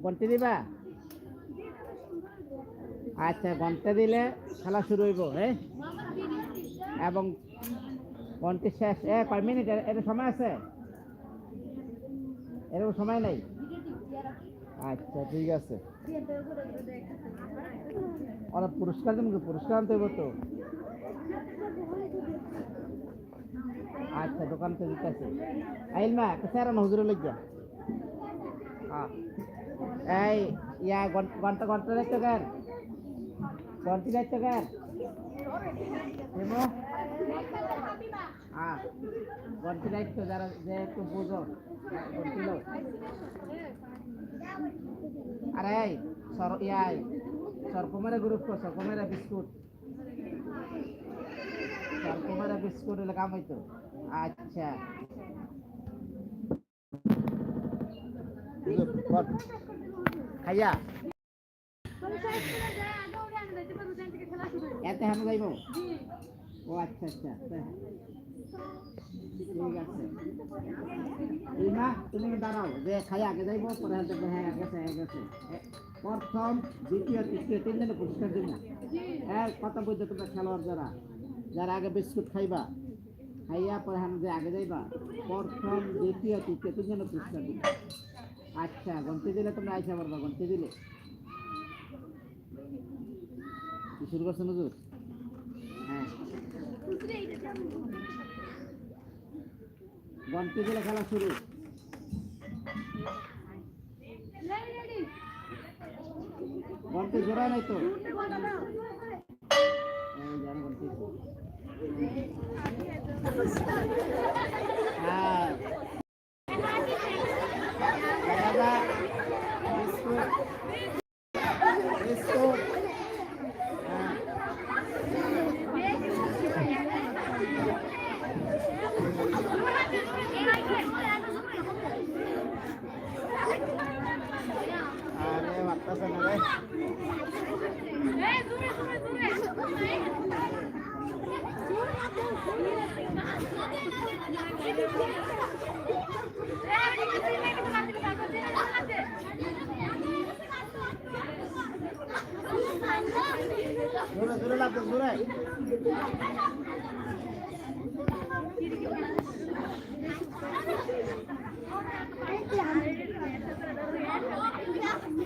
ঘন্টি দিবা? আচ্ছা ঘণ্টা দিলে খেলা শুরু হইব হ্যাঁ এবং ঘন্টি শেষ। এ, কয় মিনিট? এর সময় আছে? এরকম সময় নাই? আচ্ছা ঠিক আছে। ওরা পুরস্কার দেবেন কি? পুরস্কার আনতে হইব তো? আচ্ছা দোকান তো আইল মা স্যার হুজুরে লজ্জা হ্যাঁ এই, ইয়া ঘণ্টা ঘণ্টা দেখছ কেন ঘন্টি দেখছ কেন হেমো হ্যাঁ ঘন্টি দেখছ যারা যে একটু বুঝো ঘন্টি লো আরে সর ইয়াই সরকমের গ্রুপ কো সরকমের বিস্কুট। সরকমের বিস্কুট হলে কাম হইতো। আচ্ছা। খাইয়া। এতে হানো যাইব ও আচ্ছা আচ্ছা ঠিক আছে। ইমা তুমি দাঁড়াও, যে খাই আগে যাইব, পরে হাতে হ্যাঁ গেছে হ্যাঁ গেছে এ- প্রথম, দ্বিতীয়, তৃতীয়, তিনজনে পুরস্কার দিব হ্যাঁ কত বুঝতে তোমরা খেলোয়াড় যারা যারা আগে বিস্কুট খাইবা, খাইয়া পরে যে আগে যাইবা, প্রথম, দ্বিতীয়, তৃতীয়, তিনজনে পুরস্কার দিব আচ্ছা গন্তি দিলে তোমরা আইসা পারবা গন্তি দিলে। শুরু করছ নজর হ্যাঁ। গন্তি দিলে খেলা শুরু। গন্তি জোড়া নাই তো? হ্যাঁ দাদা বিস্কুট বিস্কুট হ্যাঁ আরে বাচ্চা না রে জোরে জোরে লাগবে জোরে